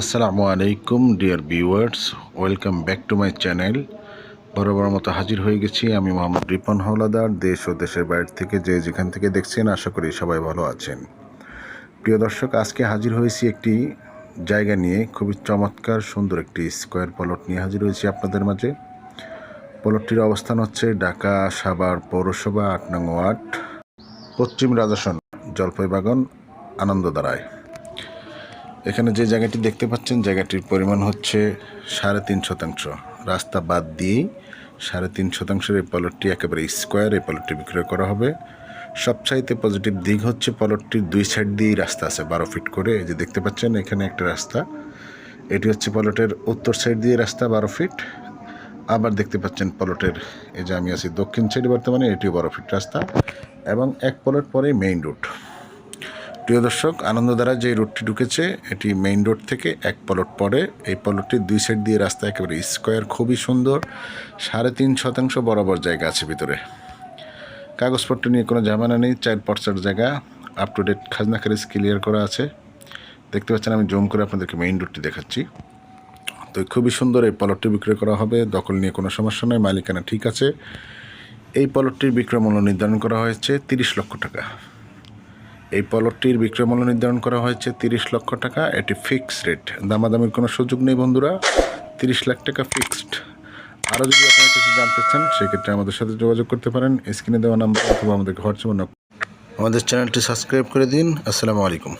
আসসালামু আলাইকুম, dear viewers. Welcome back to my channel. বরাবর মতো হাজির হয়ে গেছি আমি মোহাম্মদ রিপন হাওলাদার। দেশ ও দেশের বাইরে থেকে যে যেখান থেকে দেখছেন, আশা করি সবাই ভালো আছেন। প্রিয় দর্শক, আজকে হাজির হয়েছি একটি জায়গা নিয়ে। খুবই চমৎকার, সুন্দর একটি স্কোয়ার প্লট নিয়ে হাজির হয়েছি আপনাদের মাঝে। প্লটটির অবস্থান হচ্ছে ঢাকা সাভার পৌরসভা, আট নং ওয়ার্ড, পশ্চিম রাজাসন জলপাই বাগান আনন্দদারায় এখানে যে জায়গাটি দেখতে পাচ্ছেন, জায়গাটির পরিমাণ হচ্ছে সাড়ে তিন শতাংশ। রাস্তা বাদ দিয়েই সাড়ে তিন শতাংশের এই পলটটি একেবারে স্কোয়ার, এই পলটটি বিক্রয় করা হবে। সবচাইতে পজিটিভ দিক হচ্ছে পলটটির দুই সাইড দিয়েই রাস্তা আছে, বারো ফিট করে। এই যে দেখতে পাচ্ছেন, এখানে একটা রাস্তা। এটি হচ্ছে পলটের উত্তর সাইড দিয়ে রাস্তা, বারো ফিট। আবার দেখতে পাচ্ছেন পলটের, এই যে আমি আছি দক্ষিণ সাইডে বর্তমানে, এটিও বারো ফিট রাস্তা। এবং এক পলট পরে মেইন রোড প্রিয় দর্শক আনন্দধারা যে রোডটি ঢুকেছে, এটি মেইন রোড থেকে এক পলট পরে। এই পলটটির দুই সাইড দিয়ে রাস্তা একেবারে স্কোয়ার খুবই সুন্দর। সাড়ে তিন শতাংশ বরাবর জায়গা আছে ভিতরে। কাগজপত্র নিয়ে কোনো ঝামেলা নেই চার পর্চার জায়গা। আপ টু ডেট খাজনা খারিজ ক্লিয়ার করা আছে। দেখতে পাচ্ছেন, আমি জুম করে আপনাদেরকে মেইন রোডটি দেখাচ্ছি। তো খুবই সুন্দর এই পলটটি বিক্রয় করা হবে। দখল নিয়ে কোনো সমস্যা নয় মালিকানা ঠিক আছে। এই পলটটির বিক্রয় মূল্য নির্ধারণ করা হয়েছে তিরিশ লক্ষ টাকা। এই পলটির বিক্রয় মূল্য নির্ধারণ করা হয়েছে তিরিশ লক্ষ টাকা। এটি ফিক্সড রেট দামাদামির কোনো সুযোগ নেই, বন্ধুরা। তিরিশ লাখ টাকা ফিক্সড আরও যদি আপনারা কিছু জানতে চান, সেক্ষেত্রে আমাদের সাথে যোগাযোগ করতে পারেন। স্ক্রিনে দেওয়া নাম্বার অথবা আমাদেরকে হোয়াটসঅ্যাপ আমাদের চ্যানেলটি সাবস্ক্রাইব করে দিন। আসসালামু আলাইকুম।